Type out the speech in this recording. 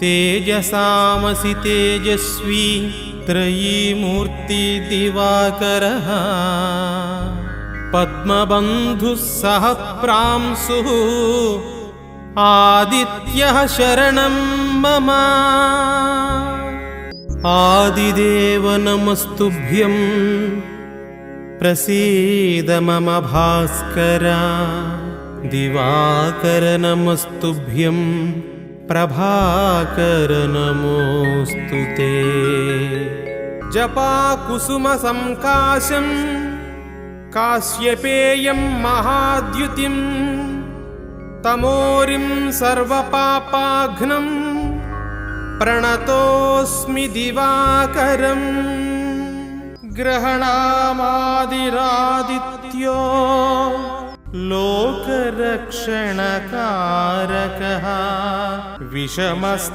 तेजसामसि तेजस्वी त्रयीमूर्तिदिवाकरः। प्रांसुः आदित्यः शरणं मम। आदिदेव नमस्तुभ्यम् प्रसीद मम भास्कर। दिवाकर नमस्तुभ्यं प्रभाकर नमोऽस्तु ते। जपाकुसुमसङ्काशम् काश्यपेयं महाद्युतिं तमोरिं सर्वपापाघ्नं प्रणतोऽस्मि दिवाकरम्। ग्रहणामादिरादित्यो लोकरक्षणकारकः विषमस्त